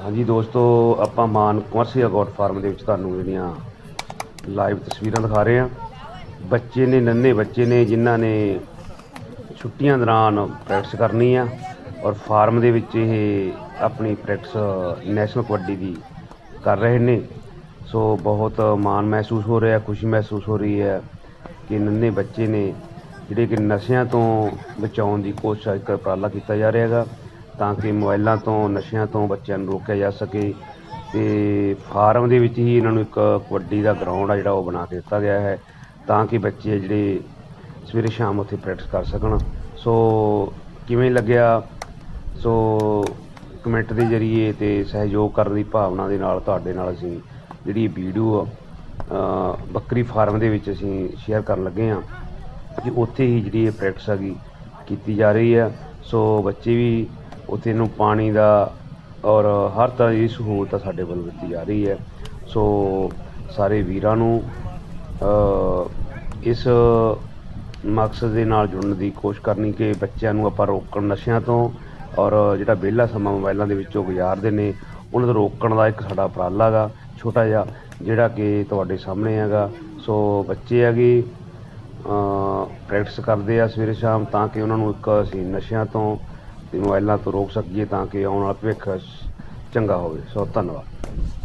ਹਾਂਜੀ ਦੋਸਤੋ, ਆਪਾਂ ਮਾਨ ਕਮਰਸ਼ੀਅਲ ਗੋਟ ਫਾਰਮ ਦੇ ਵਿੱਚ ਤੁਹਾਨੂੰ ਜਿਹੜੀਆਂ ਲਾਈਵ ਤਸਵੀਰਾਂ ਦਿਖਾ ਰਹੇ ਹਾਂ। ਬੱਚੇ ਨੇ, ਨੰਨੇ ਬੱਚੇ ਨੇ, ਜਿਨ੍ਹਾਂ ਨੇ ਛੁੱਟੀਆਂ ਦੌਰਾਨ ਪ੍ਰੈਕਟਿਸ ਕਰਨੀ ਆ ਔਰ ਫਾਰਮ ਦੇ ਵਿੱਚ ਇਹ ਆਪਣੀ ਪ੍ਰੈਕਟਿਸ ਨੈਸ਼ਨਲ ਕਬੱਡੀ ਦੀ ਕਰ ਰਹੇ ਨੇ। ਸੋ ਬਹੁਤ ਮਾਣ ਮਹਿਸੂਸ ਹੋ ਰਿਹਾ, ਖੁਸ਼ੀ ਮਹਿਸੂਸ ਹੋ ਰਹੀ ਹੈ ਕਿ ਨੰਨੇ ਬੱਚੇ ਨੇ ਜਿਹੜੇ ਕਿ ਨਸ਼ਿਆਂ ਤੋਂ ਬਚਾਉਣ ਦੀ ਕੋਸ਼ਿਸ਼ ਇੱਕ ਉਪਰਾਲਾ ਕੀਤਾ ਜਾ ਰਿਹਾ ਹੈਗਾ। ਤਾਂ ਕਿ ਮੋਬਾਈਲਾਂ ਤੋਂ, ਨਸ਼ਿਆਂ ਤੋਂ ਬੱਚਿਆਂ ਨੂੰ ਰੋਕਿਆ ਜਾ ਸਕੇ। ਤੇ ਫਾਰਮ ਦੇ ਵਿੱਚ ਹੀ ਇਹਨਾਂ ਨੂੰ ਇੱਕ ਕਬੱਡੀ ਦਾ ਗਰਾਊਂਡ ਆ ਜਿਹੜਾ ਉਹ ਬਣਾ ਕੇ ਦਿੱਤਾ ਗਿਆ ਹੈ, ਤਾਂ ਕਿ ਬੱਚੇ ਜਿਹੜੇ ਸਵੇਰੇ ਸ਼ਾਮ ਉੱਥੇ ਪ੍ਰੈਕਟਿਸ ਕਰ ਸਕਣ। ਸੋ ਕਿਵੇਂ ਲੱਗਿਆ? ਸੋ ਕਮੈਂਟ ਦੇ ਜਰੀਏ ਤੇ ਸਹਿਯੋਗ ਕਰਨ ਦੀ ਭਾਵਨਾ ਦੇ ਨਾਲ ਤੁਹਾਡੇ ਨਾਲ ਅਸੀਂ ਜਿਹੜੀ ਵੀਡੀਓ ਬੱਕਰੀ ਫਾਰਮ ਦੇ ਵਿੱਚ ਅਸੀਂ ਸ਼ੇਅਰ ਕਰਨ ਲੱਗੇ ਹਾਂ ਕਿ ਉੱਥੇ ਹੀ ਜਿਹੜੀ ਇਹ ਪ੍ਰੈਕਟਿਸ ਹੈਗੀ ਕੀਤੀ ਜਾ ਰਹੀ ਹੈ। ਸੋ ਬੱਚੇ ਵੀ ਉੱਥੇ ਇਹਨੂੰ ਪਾਣੀ ਦਾ ਔਰ ਹਰ ਤਰ੍ਹਾਂ ਦੀ ਸਹੂਲਤ ਸਾਡੇ ਵੱਲੋਂ ਦਿੱਤੀ ਜਾ ਰਹੀ ਹੈ। ਸੋ ਸਾਰੇ ਵੀਰਾਂ ਨੂੰ ਇਸ ਮਕਸਦ ਦੇ ਨਾਲ ਜੁੜਨ ਦੀ ਕੋਸ਼ਿਸ਼ ਕਰਨੀ ਕਿ ਬੱਚਿਆਂ ਨੂੰ ਆਪਾਂ ਰੋਕਣ ਨਸ਼ਿਆਂ ਤੋਂ ਔਰ ਜਿਹੜਾ ਵਿਹਲਾ ਸਮਾਂ ਮੋਬਾਈਲਾਂ ਦੇ ਵਿੱਚੋਂ ਗੁਜ਼ਾਰਦੇ ਨੇ, ਉਹਨਾਂ ਨੂੰ ਰੋਕਣ ਦਾ ਇੱਕ ਸਾਡਾ ਉਪਰਾਲਾ ਗਾ, ਛੋਟਾ ਜਿਹਾ, ਜਿਹੜਾ ਕਿ ਤੁਹਾਡੇ ਸਾਹਮਣੇ ਹੈਗਾ। ਸੋ ਬੱਚੇ ਹੈਗੇ ਪ੍ਰੈਕਟਿਸ ਕਰਦੇ ਆ ਸਵੇਰੇ ਸ਼ਾਮ ਤਾਂ ਕਿ ਉਹਨਾਂ ਨੂੰ ਇੱਕ ਅਸੀਂ ਨਸ਼ਿਆਂ ਤੋਂ ਤੇ ਮੋਬਾਈਲਾਂ ਤੋਂ ਰੋਕ ਸਕੀਏ ਤਾਂ ਕਿ ਆਉਣ ਵਾਲਾ ਭਵਿੱਖ ਚੰਗਾ ਹੋਵੇ। ਸੋ ਧੰਨਵਾਦ।